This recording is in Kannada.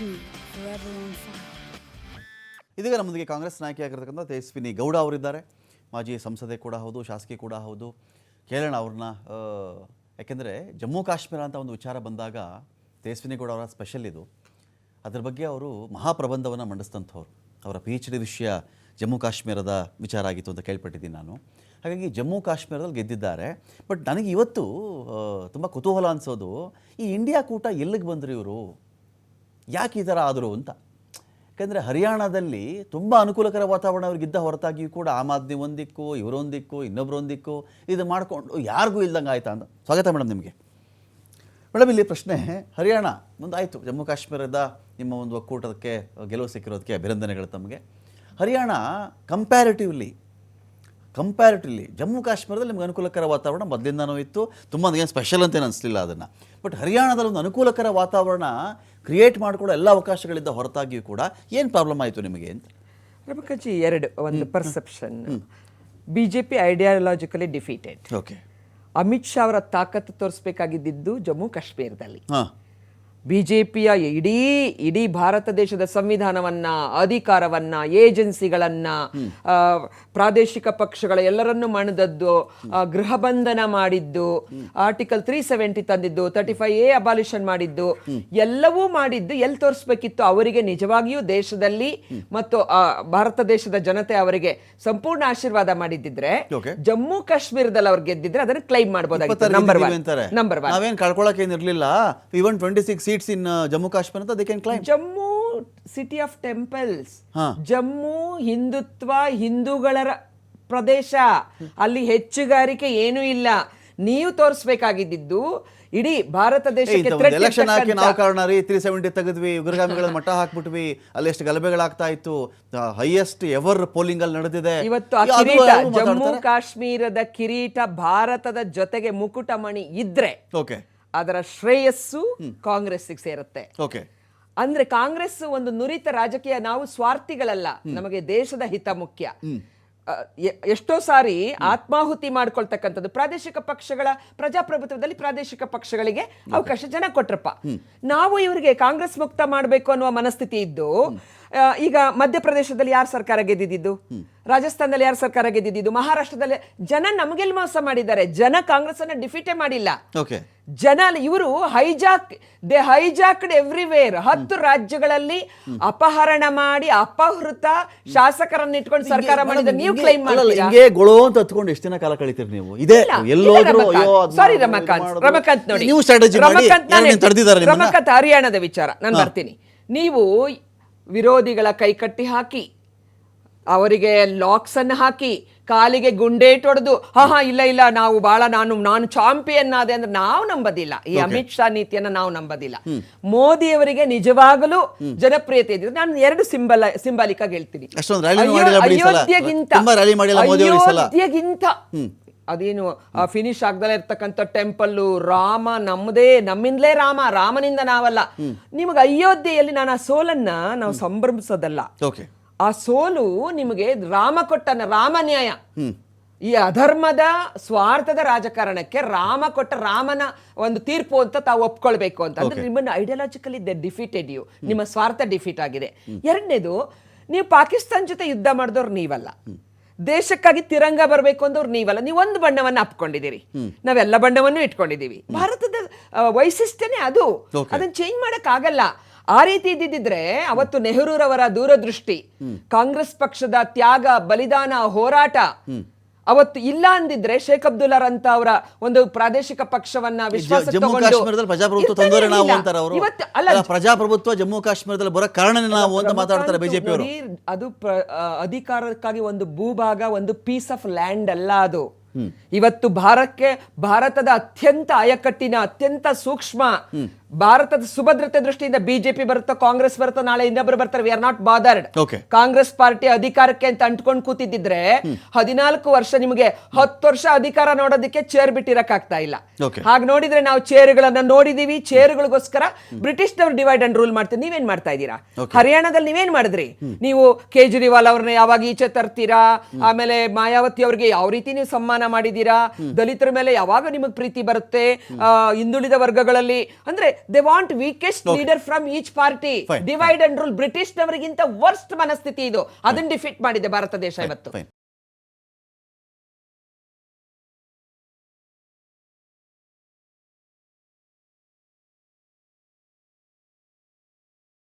me forever. ಇದೀಗ ನಮ್ಮೊಂದಿಗೆ ಕಾಂಗ್ರೆಸ್ ನಾಯಕಿಯಾಗಿರ್ತಕ್ಕಂಥ ತೇಜಸ್ವಿನಿ ಗೌಡ ಅವರಿದ್ದಾರೆ. ಮಾಜಿ ಸಂಸದೆ ಕೂಡ ಹೌದು, ಶಾಸಕಿ ಕೂಡ ಹೌದು. ಕೇಳೋಣ ಅವ್ರನ್ನ ಯಾಕೆಂದರೆ ಜಮ್ಮು ಕಾಶ್ಮೀರ ಅಂತ ಒಂದು ವಿಚಾರ ಬಂದಾಗ ತೇಜಸ್ವಿನಿ ಗೌಡ ಅವರ ಸ್ಪೆಷಲ್ ಇದು. ಅದ್ರ ಬಗ್ಗೆ ಅವರು ಮಹಾಪ್ರಬಂಧವನ್ನು ಮಂಡಿಸಿದಂಥವ್ರು. ಅವರ ಪಿ ಎಚ್ ಡಿ ವಿಷಯ ಜಮ್ಮು ಕಾಶ್ಮೀರದ ವಿಚಾರ ಆಗಿತ್ತು ಅಂತ ಕೇಳ್ಪಟ್ಟಿದ್ದೀನಿ ನಾನು. ಹಾಗಾಗಿ ಜಮ್ಮು ಕಾಶ್ಮೀರದಲ್ಲಿ ಗೆದ್ದಿದ್ದಾರೆ. ಬಟ್ ನನಗೆ ಇವತ್ತು ತುಂಬ ಕುತೂಹಲ ಅನಿಸೋದು, ಈ ಇಂಡಿಯಾ ಕೂಟ ಎಲ್ಲಿಗೆ ಬಂದರು ಇವರು? ಯಾಕೆ ಈ ಥರ ಆದರು ಅಂತ? ಯಾಕಂದರೆ ಹರಿಯಾಣದಲ್ಲಿ ತುಂಬ ಅನುಕೂಲಕರ ವಾತಾವರಣ ಅವ್ರಿಗಿದ್ದ ಹೊರತಾಗಿಯೂ ಕೂಡ ಆಮ್ ಆದ್ಮಿ ಒಂದಿಕ್ಕು, ಇವರೊಂದಿಕ್ಕು ಇನ್ನೊಬ್ಬರೊಂದಿಕ್ಕು ಇದು ಮಾಡಿಕೊಂಡು ಯಾರಿಗೂ ಇಲ್ದಂಗೆ ಆಯ್ತಾ ಅಂತ? ಸ್ವಾಗತ ಮೇಡಮ್ ನಿಮಗೆ. ಮೇಡಮ್, ಇಲ್ಲಿ ಪ್ರಶ್ನೆ, ಹರಿಯಾಣ ಮುಂದಾಯಿತು. ಜಮ್ಮು ಕಾಶ್ಮೀರದ ನಿಮ್ಮ ಒಂದು ಒಕ್ಕೂಟಕ್ಕೆ ಗೆಲುವು ಸಿಕ್ಕಿರೋದಕ್ಕೆ ಅಭಿನಂದನೆಗಳು ತಮಗೆ. ಹರಿಯಾಣ ಕಂಪ್ಯಾರಿಟಿವ್ಲಿ ಕಂಪ್ಯಾರಿಟಿವ್ಲಿ ಜಮ್ಮು ಕಾಶ್ಮೀರದಲ್ಲಿ ನಿಮ್ಗೆ ಅನುಕೂಲಕರ ವಾತಾವರಣ ಮೊದಲಿಂದನೂ ಇತ್ತು. ತುಂಬ ಏನು ಸ್ಪೆಷಲ್ ಅಂತೇನು ಅನಿಸ್ಲಿಲ್ಲ ಅದನ್ನು. ಬಟ್ ಹರಿಯಾಣದಲ್ಲಿ ಒಂದು ಅನುಕೂಲಕರ ವಾತಾವರಣ ಕ್ರಿಯೇಟ್ ಮಾಡಿಕೊಳ್ಳೋ ಎಲ್ಲ ಅವಕಾಶಗಳಿದ್ದ ಹೊರತಾಗಿಯೂ ಕೂಡ ಏನು ಪ್ರಾಬ್ಲಮ್ ಆಯಿತು ನಿಮಗೆ ಅಂತ? ರಮಕಜಿ ಎರಡು ಒಂದು perception B J P ideologically defeated okay Amit Shah ಅವರ ತಾಕತ್ತು ತೋರಿಸಬೇಕಾಗಿದ್ದು ಜಮ್ಮು ಕಾಶ್ಮೀರದಲ್ಲಿ ಹಾಂ ಬಿಜೆಪಿಯ ಇಡೀ ಇಡೀ ಭಾರತ ದೇಶದ ಸಂವಿಧಾನವನ್ನ ಅಧಿಕಾರವನ್ನ ಏಜೆನ್ಸಿಗಳನ್ನ ಆ, ಪ್ರಾದೇಶಿಕ ಪಕ್ಷಗಳ ಎಲ್ಲರನ್ನು ಮಣದದ್ದು ಗೃಹ ಬಂಧನ ಮಾಡಿದ್ದು ಆರ್ಟಿಕಲ್ ತ್ರೀ ಸೆವೆಂಟಿ ತಂದಿದ್ದು ತರ್ಟಿ ಫೈವ್ ಎ ಅಬಾಲಿಷನ್ ಮಾಡಿದ್ದು ಎಲ್ಲವೂ ಮಾಡಿದ್ದು ಎಲ್ಲಿ ತೋರಿಸ್ಬೇಕಿತ್ತು ಅವರಿಗೆ ನಿಜವಾಗಿಯೂ ದೇಶದಲ್ಲಿ ಮತ್ತು ಭಾರತ ದೇಶದ ಜನತೆ ಅವರಿಗೆ ಸಂಪೂರ್ಣ ಆಶೀರ್ವಾದ ಮಾಡಿದ್ದಿದ್ರೆ ಜಮ್ಮು ಕಾಶ್ಮೀರದಲ್ಲಿ ಅವ್ರಿಗೆ ಗೆದ್ದಿದ್ರೆ ಅದನ್ನ ಕ್ಲೈಮ್ ಮಾಡಬಹುದಾಗಿತ್ತು ನಂಬರ್ ಒನ್ ನಂಬರ್ ಒನ್ ನಾವೇನು ಕಳ್ಕೊಳಕ್ಕೆ ಏನಿರಲಿಲ್ಲ even twenty six seats in Jammu Kashmir ಅಂತ they claim Jammu city of temples ಹಾ. ಜಮ್ಮು ಹಿಂದುತ್ವ ಹಿಂದೂಗಳ ರ- ಪ್ರದೇಶ ಅಲ್ಲಿ ಹೆಚ್ಚುಗಾರಿಕೆ ಏನೂ ಇಲ್ಲ. ನೀವು ತೋರಿಸ್ಬೇಕಾಗಿದ್ದು ಇಡೀ ಭಾರತ ದೇಶಕ್ಕೆ threat ಎಲೆಕ್ಷನ್ ಹಾಕಿ ಇರ್ತಕ್ಕಂಥ- ನಾವು ಕಾರಣ ರೀ ತ್ರೀ ಸೆವೆಂಟಿ ತೆಗೆದ್ವಿ ಉಗ್ರಗಾಮಿಗಳ ಮಟ್ಟ ಹಾಕ್ಬಿಟ್ವಿ ಅಲ್ಲಿ ಎಷ್ಟು ಗಲಭೆಗಳಾಗ್ತಾ ಇತ್ತು ಹೈಯೆಸ್ಟ್ ಎವರ್ ಪೋಲಿಂಗ್ ಅಲ್ಲಿ ನಡೆದಿದೆ. ಇವತ್ತು ಆ ಅದು ಕಿರೀಟ ಯಾರು ಜಮ್ಮು ಮಾತಾಡ್ತಾರೆ? ಕಾಶ್ಮೀರದ ಕಿರೀಟ ಭಾರತದ ಜೊತೆಗೆ ಮುಕುಟಮಣಿ ಇದ್ರೆ ಓಕೆ ಅದರ ಶ್ರೇಯಸ್ಸು ಕಾಂಗ್ರೆಸ್ಸಿಗೆ ಸೇರುತ್ತೆ. ಓಕೆ. ಅಂದ್ರೆ ಕಾಂಗ್ರೆಸ್ ಒಂದು ನುರಿತ ರಾಜಕೀಯ ನಾವು ಸ್ವಾರ್ಥಿಗಳಲ್ಲ ನಮಗೆ ದೇಶದ ಹಿತ ಮುಖ್ಯ. ಎಷ್ಟೋ ಸಾರಿ ಆತ್ಮಾಹುತಿ ಮಾಡ್ಕೊಳ್ತಕ್ಕಂಥದ್ದು ಪ್ರಾದೇಶಿಕ ಪಕ್ಷಗಳ ಪ್ರಜಾಪ್ರಭುತ್ವದಲ್ಲಿ ಪ್ರಾದೇಶಿಕ ಪಕ್ಷಗಳಿಗೆ ಅವಕಾಶ ಜನ ಕೊಟ್ರಪ್ಪ. ನಾವು ಇವರಿಗೆ ಕಾಂಗ್ರೆಸ್ ಮುಕ್ತ ಮಾಡಬೇಕು ಅನ್ನುವ ಮನಸ್ಥಿತಿ ಇದ್ದು ಈಗ ಮಧ್ಯಪ್ರದೇಶದಲ್ಲಿ ಯಾರು ಸರ್ಕಾರ ಗೆದ್ದಿದ್ದು? ರಾಜಸ್ಥಾನದಲ್ಲಿ ಯಾರು ಸರ್ಕಾರ ಗೆದ್ದಿದ್ದು? ಮಹಾರಾಷ್ಟ್ರದಲ್ಲಿ ಜನ ನಮಗೆಲ್ಲಿ ಮೋಸ ಮಾಡಿದ್ದಾರೆ. ಜನ ಕಾಂಗ್ರೆಸ್ ಅನ್ನ ಡಿಫೀಟೇ ಮಾಡಿಲ್ಲ. ಜನ ಇವರು ಹೈಜಾಕ್ ದೇ ಹೈಜಾಕ್ಡ್ ಎವ್ರಿವೇರ್ ಹತ್ತು ರಾಜ್ಯಗಳಲ್ಲಿ ಅಪಹರಣ ಮಾಡಿ ಅಪಹೃತ ಶಾಸಕರನ್ನ ಇಟ್ಕೊಂಡು ಸರ್ಕಾರ ಮಾಡಿದ ನೀವು ಕ್ಲೈಮ್ ಮಾಡಲ್ಲ ಹಿಂಗೆ ಗೊಳೋ ಅಂತ ಹತ್ಕೊಂಡು ಎಷ್ಟು ದಿನ ಕಾಲ ಕಳಿತೀರಿ ನೀವು? ಇದೇ ಎಲ್ಲೋದ್ರು. ಸಾರಿ ರಮಕಾಂತ್. ರಮಕಾಂತ್. ನೋಡಿ. ನೀವು ಸ್ಟ್ರಾಟಜಿ ಮಾಡಿ. ರಮಕಾಂತ್ ಹರಿಯಾಣದ ವಿಚಾರ. ನಾನು ಬರ್ತೀನಿ. ನೀವು ವಿರೋಧಿಗಳ ಕೈ ಕಟ್ಟಿ ಹಾಕಿ. ಅವರಿಗೆ ಲಾಕ್ಸ್ ಅನ್ನು ಹಾಕಿ ಕಾಲಿಗೆ ಗುಂಡೇಟ್ ಹೊಡೆದು ಹಾ ಹಾ ಇಲ್ಲ ಇಲ್ಲ ನಾವು ಬಹಳ ನಾನು ನಾನು ಚಾಂಪಿಯನ್ ಆದೆ ಅಂದ್ರೆ ನಾವು ನಂಬದಿಲ್ಲ. ಈ ಅಮಿತ್ ಶಾ ನೀತಿಯನ್ನ ನಾವು ನಂಬದಿಲ್ಲ. ಮೋದಿ ಅವರಿಗೆ ನಿಜವಾಗಲೂ ಜನಪ್ರಿಯತೆ ಇದೆ. ನಾನು ಎರಡು ಸಿಂಬಲ್ ಸಿಂಬಾಲಿಕ್ ಆಗಿ ಹೇಳ್ತೀನಿ. ಅಯೋಧ್ಯೆಗಿಂತ ಅದೇನು ಫಿನಿಶ್ ಆಗ್ದಲೇ ಇರ್ತಕ್ಕಂಥ ಟೆಂಪಲ್ಲು ರಾಮ ನಮ್ಮದೇ ನಮ್ಮಿಂದಲೇ ರಾಮ ರಾಮನಿಂದ ನಾವಲ್ಲ. ನಿಮಗೆ ಅಯೋಧ್ಯೆಯಲ್ಲಿ ನಾನು ಆ ಸೋಲನ್ನ ನಾವು ಸಂಭ್ರಮಿಸೋದಲ್ಲ. ಆ ಸೋಲು ನಿಮಗೆ ರಾಮ ಕೊಟ್ಟನ ರಾಮ ನ್ಯಾಯ. ಈ ಅಧರ್ಮದ ಸ್ವಾರ್ಥದ ರಾಜಕಾರಣಕ್ಕೆ ರಾಮ ಕೊಟ್ಟ ರಾಮನ ಒಂದು ತೀರ್ಪು ಅಂತ ತಾವು ಒಪ್ಕೊಳ್ಬೇಕು ಅಂತ. ಅಂದ್ರೆ ನಿಮ್ಮನ್ನು ಐಡಿಯಾಲಜಿಕಲಿ ದೆ ಡಿಫೀಟೆಡ್ ಯು ನಿಮ್ಮ ಸ್ವಾರ್ಥ ಡಿಫೀಟ್ ಆಗಿದೆ. ಎರಡನೇದು ನೀವು ಪಾಕಿಸ್ತಾನ ಜೊತೆ ಯುದ್ಧ ಮಾಡಿದವ್ರು ನೀವಲ್ಲ. ದೇಶಕ್ಕಾಗಿ ತಿರಂಗ ಬರಬೇಕು ಅಂದವ್ರು ನೀವಲ್ಲ. ನೀವು ಒಂದು ಬಣ್ಣವನ್ನ ಅಪ್ಕೊಂಡಿದ್ದೀರಿ. ನಾವೆಲ್ಲ ಬಣ್ಣವನ್ನು ಇಟ್ಕೊಂಡಿದ್ದೀವಿ. ಭಾರತದ ವೈಶಿಷ್ಟ್ಯನೇ ಅದು. ಅದನ್ನ ಚೇಂಜ್ ಮಾಡಕ್ ಆಗಲ್ಲ ಆ ರೀತಿ ಇದ್ದಿದ್ರೆ ಅವತ್ತು ನೆಹರೂರವರ ದೂರದೃಷ್ಟಿ ಕಾಂಗ್ರೆಸ್ ಪಕ್ಷದ ತ್ಯಾಗ ಬಲಿದಾನ ಹೋರಾಟ ಅವತ್ತು ಇಲ್ಲ ಅಂದಿದ್ರೆ ಶೇಖ್ ಅಬ್ದುಲ್ಲಾ ಅಂತ ಅವರ ಒಂದು ಪ್ರಾದೇಶಿಕ ಪಕ್ಷವನ್ನ ವಿಶ್ವಾಸ ಪ್ರಜಾಪ್ರಭುತ್ವ ಜಮ್ಮು ಕಾಶ್ಮೀರದಲ್ಲಿ ಬರೋ ಕಾರಣನೇ ನಾವು ಅಂತ ಮಾತಾಡ್ತಾರೆ ಬಿಜೆಪಿ ಅವರು. ಅದು ಅಧಿಕಾರಕ್ಕಾಗಿ ಒಂದು ಭೂಭಾಗ ಒಂದು ಪೀಸ್ ಆಫ್ ಲ್ಯಾಂಡ್ ಅಲ್ಲ ಅದು. ಇವತ್ತು ಭಾರತಕ್ಕೆ ಭಾರತದ ಅತ್ಯಂತ ಆಯಕಟ್ಟಿನ ಅತ್ಯಂತ ಸೂಕ್ಷ್ಮ ಭಾರತದ ಸುಭದ್ರತೆ ದೃಷ್ಟಿಯಿಂದ ಬಿಜೆಪಿ ಬರುತ್ತೋ ಕಾಂಗ್ರೆಸ್ ಬರುತ್ತೋ ನಾಳೆ ಇನ್ನೊಬ್ರು ಬರ್ತಾರೆ. We are not bothered. Congress party ಅಧಿಕಾರಕ್ಕೆ ಅಂತ ಅಂಟ್ಕೊಂಡು ಕೂತಿದ್ದಿದ್ರೆ ಹದಿನಾಲ್ಕು ವರ್ಷ ನಿಮಗೆ ಹತ್ತು ವರ್ಷ ಅಧಿಕಾರ ನೋಡೋದಕ್ಕೆ ಚೇರ್ ಬಿಟ್ಟಿರಕ್ ಆಗ್ತಾ ಇಲ್ಲ. ಹಾಗೆ ನೋಡಿದ್ರೆ ನಾವು ಚೇರ್ಗಳನ್ನ ನೋಡಿದೀವಿ ಚೇರುಗಳಿಗೋಸ್ಕರ ಬ್ರಿಟಿಷ್ನವರು ಡಿವೈಡ್ ಅಂಡ್ ರೂಲ್ ಮಾಡ್ತೀವಿ ನೀವೇನ್ ಮಾಡ್ತಾ ಇದ್ದೀರಾ? ಹರಿಯಾಣದಲ್ಲಿ ನೀವೇನ್ ಮಾಡಿದ್ರಿ? ನೀವು ಕೇಜ್ರಿವಾಲ್ ಅವ್ರನ್ನ ಯಾವಾಗ ಈಚೆ ತರ್ತೀರಾ? ಆಮೇಲೆ ಮಾಯಾವತಿ ಅವ್ರಿಗೆ ಯಾವ ರೀತಿ ನೀವು ಸಮ್ಮಾನ ಮಾಡಿದೀರಾ ದಲಿತರ ಮೇಲೆ ಯಾವಾಗ ನಿಮಗೆ ಪ್ರೀತಿ ಬರುತ್ತೆ? ಹಿಂದುಳಿದ ವರ್ಗಗಳಲ್ಲಿ ಅಂದ್ರೆ they want weakest leader from each party. Divide and rule British ನವರಿಗಿಂತ worst ಮನಸ್ಥಿತಿ ಇದು. ಅದನ್ನ ಡಿಫೀಟ್ ಮಾಡಿದೆ ಭಾರತ ದೇಶ ಇವತ್ತು.